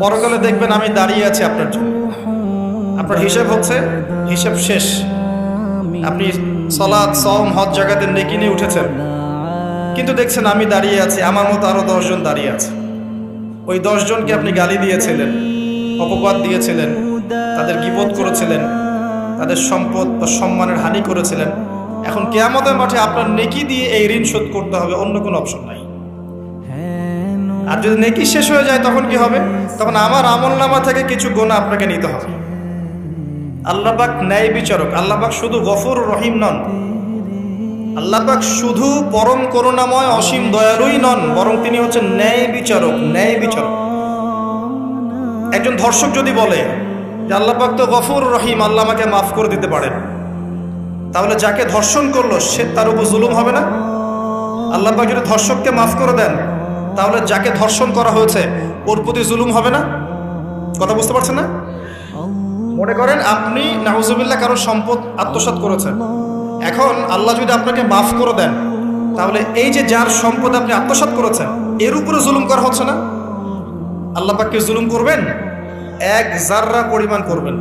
পরকালে দেখবেন আমি দাঁড়িয়ে আছি আপনার জন্য। আপনার হিসেব হচ্ছে, হিসেব শেষ। আপনি সলাদ সম হজ জায়গাতে নেকি নিয়ে উঠেছেন। কিন্তু দেখছেন আমি দাঁড়িয়ে আছি, আমার মতো আরও দশজন দাঁড়িয়ে আছে। ওই দশজনকে আপনি গালি দিয়েছিলেন, অপবাদ দিয়েছিলেন, তাদের গিবোধ করেছিলেন, তাদের সম্পদ বা সম্মানের হানি করেছিলেন। এখন কেয়ামতের মাঠে আপনার নেকি দিয়ে এই ঋণ শোধ করতে হবে, অন্য কোনো অপশন নাই। আর যদি নেকি শেষ হয়ে যায়, তখন কি হবে? তখন আমার আমল নামা থেকে কিছু গোনা আপনাকে নিতে হবে। আল্লাহবাক ন্যায় বিচারক। আল্লাহবাক শুধু গফর রহিম নন। আল্লাহবাক শুধু পরম করুণাময়, অসীম দয়ালুই নন, বরং তিনি হচ্ছেন ন্যায় বিচারক ন্যায় বিচারক। একজন ধর্ষক যদি বলে যে আল্লাহবাক তো গফর রহিম, আল্লাহ আমাকে মাফ করে দিতে পারেন। তাহলে যাকে ধর্ষণ করল, সে তার উপর জুলুম হবে না? আল্লাহবাক যদি ধর্ষককে মাফ করে দেন তাহলে যাকে ধর্ষণ করা হয়েছে, ওর প্রতি জুলুম হবে না? কথা বুঝতে পারছেন না? মনে করেন আপনি নাহুজুবিল্লাহ কারও সম্পদ আত্মসাৎ করেছেন। এখন আল্লাহ যদি আপনাকে মাফ করে দেন, তাহলে এই যে যার সম্পদ আপনি আত্মসাৎ করেছেন, এর উপরে জুলুম করা হচ্ছে না? আল্লাহ পাককে জুলুম করবেন? এক জাররা পরিমাণ করবেন